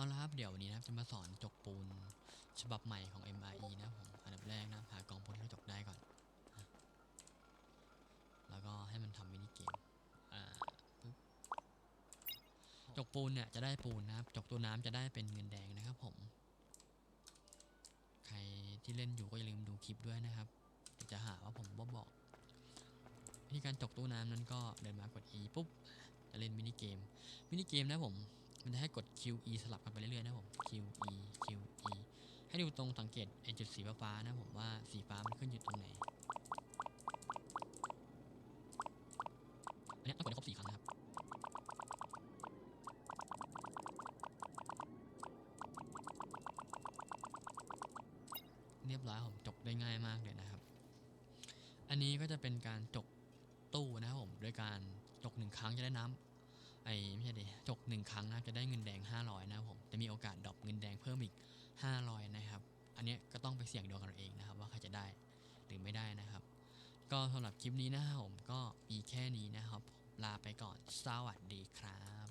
เอาละครับเดี๋ยววันนี้นะครับจะมาสอนจกปูนฉบับใหม่ของ MRE นะผมอันดับแรกนะหากองพลที่เราจกได้ก่อน แล้วก็ให้มันทำมินิเกมอ่าปึ๊บจกปูนเนี่ยจะได้ปูนนะครับจกตัวน้ำจะได้เป็นเงินแดงนะครับผม ใครที่เล่นอยู่ก็อย่าลืมดูคลิปด้วยนะครับจะหาว่าผมบ่บอกวิธีการจกตู้น้ำนั้นก็เดินมากด E ปุ๊บจะเล่นมินิเกมมินิเกมนะผม มันจะให้กด QE สลับกันไปเรื่อยๆนะผม QE QE ให้ดูตรงสังเกตไอจุดสีฟ้านะผมว่าสีฟ้ามันขึ้นอยู่ตรงไหน อันนี้ต้องกดให้ครบสี่ครั้งนะครับเรียบร้อยผมจกได้ง่ายมากเลยนะครับ อันนี้ก็จะเป็นการจกตู้นะครับผม โดยการจกหนึ่งครั้งจะได้น้ำ 1 ครั้งนะจะได้เงินแดง 500 นะผมจะมีโอกาสดรอปเงินแดงเพิ่มอีก 500 นะครับ อันนี้ก็ต้องไปเสี่ยงดวงกันเองนะครับ ว่าใครจะได้หรือไม่ได้นะครับ ก็สำหรับคลิปนี้นะครับผมก็มีแค่นี้นะครับ ลาไปก่อนสวัสดีครับ